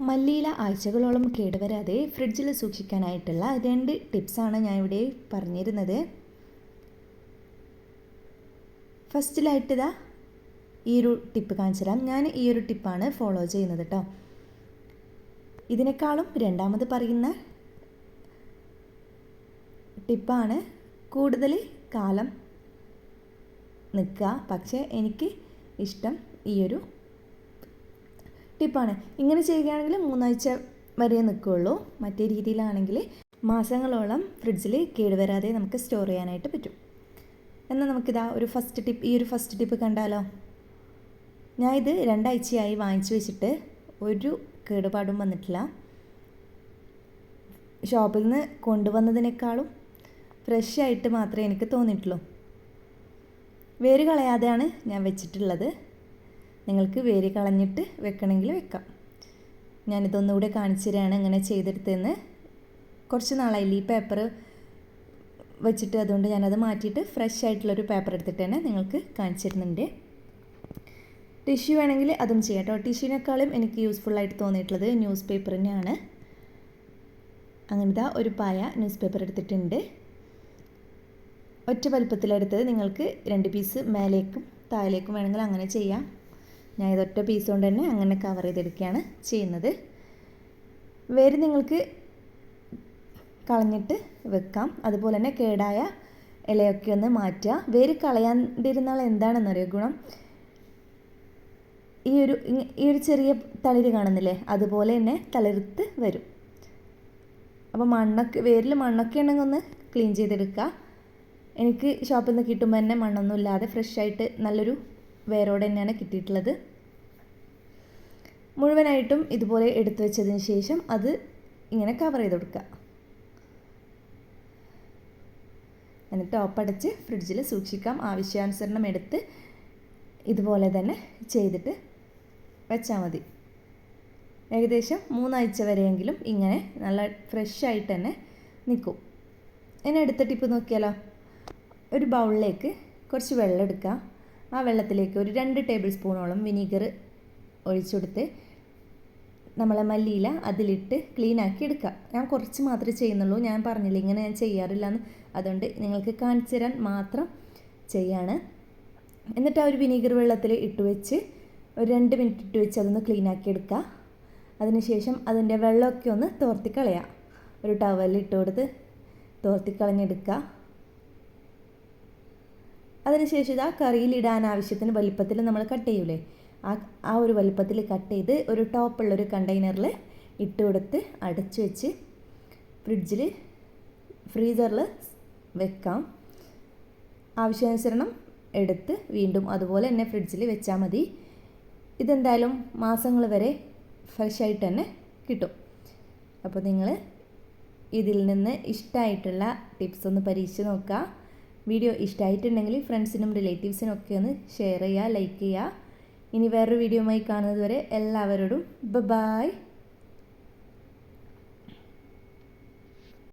മല്ലിയില ആഴ്ചകളോളം കേടുവരാതെ ഫ്രിഡ്ജിൽ സൂക്ഷിക്കാനായിട്ടുള്ള രണ്ട് ടിപ്സാണ് ഞാൻ ഇവിടെ പറഞ്ഞിരുന്നത്. ഫസ്റ്റിലായിട്ട് ഇതാ ഈ ഒരു ടിപ്പ് കാണിച്ചു തരാം ഞാൻ ഈ ഒരു ടിപ്പാണ് ഫോളോ ചെയ്യുന്നത് കേട്ടോ ഇതിനേക്കാളും രണ്ടാമത് പറയുന്ന ടിപ്പാണ് കൂടുതൽ കാലം നിൽക്കുക. പക്ഷേ എനിക്ക് ഇഷ്ടം ഈ ഒരു ടിപ്പാണ്. ഇങ്ങനെ ചെയ്യുകയാണെങ്കിൽ മൂന്നാഴ്ച വരെ നിൽക്കുകയുള്ളൂ. മറ്റേ രീതിയിലാണെങ്കിൽ മാസങ്ങളോളം ഫ്രിഡ്ജിൽ കേടുവരാതെ നമുക്ക് സ്റ്റോർ ചെയ്യാനായിട്ട് പറ്റും. എന്നാൽ നമുക്കിതാ ഒരു ഫസ്റ്റ് ടിപ്പ് ഈ ഒരു ഫസ്റ്റ് ടിപ്പ് കണ്ടാലോ? ഞാൻ ഇത് രണ്ടാഴ്ചയായി വാങ്ങിച്ചു വെച്ചിട്ട് ഒരു കേടുപാടും വന്നിട്ടില്ല. ഷോപ്പിൽ നിന്ന് കൊണ്ടുവന്നതിനേക്കാളും ഫ്രഷ് ആയിട്ട് മാത്രമേ എനിക്ക് തോന്നിയിട്ടുള്ളൂ. വേര് കളയാതെയാണ് ഞാൻ വെച്ചിട്ടുള്ളത്. നിങ്ങൾക്ക് വേര് കളഞ്ഞിട്ട് വെക്കണമെങ്കിൽ വെക്കാം. ഞാനിതൊന്നുകൂടെ കാണിച്ചു തരാണ് ഇങ്ങനെ ചെയ്തെടുത്തതെന്ന്. കുറച്ച് നാളായില്ല ഈ പേപ്പർ വെച്ചിട്ട് അതുകൊണ്ട് ഞാനത് മാറ്റിയിട്ട് ഫ്രഷ് ആയിട്ടുള്ളൊരു പേപ്പർ എടുത്തിട്ട് തന്നെ നിങ്ങൾക്ക് കാണിച്ചു തരുന്നുണ്ട് ടിഷ്യൂ വേണമെങ്കിൽ അതും ചെയ്യാം കേട്ടോ. ടിഷ്യൂവിനേക്കാളും എനിക്ക് യൂസ്ഫുള്ളായിട്ട് തോന്നിയിട്ടുള്ളത് ന്യൂസ് പേപ്പർ തന്നെയാണ്. അങ്ങനത്തെ ഒരു പായ ന്യൂസ് പേപ്പർ എടുത്തിട്ടുണ്ട്. ഒറ്റ വലുപ്പത്തിലെടുത്തത് നിങ്ങൾക്ക് രണ്ട് പീസ് മേലേക്കും താഴേക്കും വേണമെങ്കിൽ അങ്ങനെ ചെയ്യാം. ഞാൻ ഇതൊറ്റ പീസ് കൊണ്ട് തന്നെ അങ്ങനെ കവർ ചെയ്തെടുക്കുകയാണ് ചെയ്യുന്നത്. വേര് നിങ്ങൾക്ക് കളഞ്ഞിട്ട് വെക്കാം. അതുപോലെ തന്നെ കേടായ ഇലയൊക്കെ ഒന്ന് മാറ്റുക. വേര് കളയാണ്ടിരുന്നാൽ എന്താണെന്നറിയോ ഗുണം? ഈ ഒരു ഈ ഒരു ചെറിയ തളിര് കാണുന്നില്ലേ? അതുപോലെ തന്നെ തളിർത്ത് വരും. അപ്പോൾ മണ്ണൊക്കെ വേരിൽ മണ്ണൊക്കെ ഉണ്ടെങ്കിൽ ഒന്ന് ക്ലീൻ ചെയ്തെടുക്കുക. എനിക്ക് ഷോപ്പിൽ നിന്ന് കിട്ടുമ്പോൾ തന്നെ മണ്ണൊന്നും ഇല്ലാതെ ഫ്രഷായിട്ട് നല്ലൊരു വേരോടെ തന്നെയാണ് കിട്ടിയിട്ടുള്ളത്. മുഴുവനായിട്ടും ഇതുപോലെ എടുത്തു വെച്ചതിന് ശേഷം അത് ഇങ്ങനെ കവർ ചെയ്ത് കൊടുക്കുക എന്നിട്ട് ടോപ്പടച്ച് ഫ്രിഡ്ജിൽ സൂക്ഷിക്കാം. ആവശ്യാനുസരണം എടുത്ത് ഇതുപോലെ തന്നെ ചെയ്തിട്ട് വെച്ചാൽ മതി. ഏകദേശം മൂന്നാഴ്ച വരെയെങ്കിലും ഇങ്ങനെ നല്ല ഫ്രഷ് ആയിട്ട് തന്നെ നിൽക്കും ഇനി അടുത്ത ടിപ്പ് നോക്കിയാലോ? ഒരു ബൗളിലേക്ക് കുറച്ച് വെള്ളം എടുക്കുക ആ വെള്ളത്തിലേക്ക് ഒരു രണ്ട് ടേബിൾ സ്പൂണോളം വിനീഗർ ഒഴിച്ചെടുത്ത് നമ്മളെ മല്ലിയില അതിലിട്ട് ക്ലീൻ ആക്കി എടുക്കുക. ഞാൻ കുറച്ച് മാത്രമേ ചെയ്യുന്നുള്ളൂ. ഞാൻ പറഞ്ഞില്ല ഇങ്ങനെ ഞാൻ ചെയ്യാറില്ല എന്ന് അതുകൊണ്ട് നിങ്ങൾക്ക് കാണിച്ചു തരാൻ മാത്രം ചെയ്യാണ്. എന്നിട്ട് ആ ഒരു വിനീഗർ വെള്ളത്തിൽ ഇട്ട് വെച്ച് ഒരു രണ്ട് മിനിറ്റ് ഇട്ട് വെച്ച് അതൊന്ന് ക്ലീൻ ആക്കി എടുക്കുക. അതിനുശേഷം അതിന്റെ വെള്ളമൊക്കെ ഒന്ന് തോർത്തി കളയുക ഒരു ടവലിൽ ഇട്ട് കൊടുത്ത് തോർത്തി കളഞ്ഞെടുക്കുക അതിനുശേഷം ഇത് ആ കറിയിലിടാൻ ആവശ്യത്തിന് വലിപ്പത്തിൽ നമ്മൾ കട്ട് ചെയ്യൂലേ? ആ ആ ഒരു വലിപ്പത്തിൽ കട്ട് ചെയ്ത് ഒരു ടോപ്പുള്ളൊരു കണ്ടെയ്നറിൽ ഇട്ട് കൊടുത്ത് അടച്ചു വെച്ച് ഫ്രിഡ്ജിൽ ഫ്രീസറിൽ വെക്കാം. ആവശ്യാനുസരണം എടുത്ത് വീണ്ടും അതുപോലെ തന്നെ ഫ്രിഡ്ജിൽ വെച്ചാൽ മതി. ഇതെന്തായാലും മാസങ്ങൾ വരെ ഫ്രഷ് ആയിട്ട് തന്നെ കിട്ടും. അപ്പോൾ നിങ്ങൾ ഇതിൽ നിന്ന് ഇഷ്ടമായിട്ടുള്ള ടിപ്സ് ഒന്ന് പരീക്ഷിച്ച് നോക്കുക വീഡിയോ ഇഷ്ടമായിട്ടുണ്ടെങ്കിൽ ഫ്രണ്ട്സിനും റിലേറ്റീവ്സിനും ഒക്കെ ഒന്ന് ഷെയർ ചെയ്യുക ലൈക്ക് ചെയ്യുക. ഇനി വേറൊരു വീഡിയോയുമായി കാണുന്നത് വരെ എല്ലാവരോടും ബ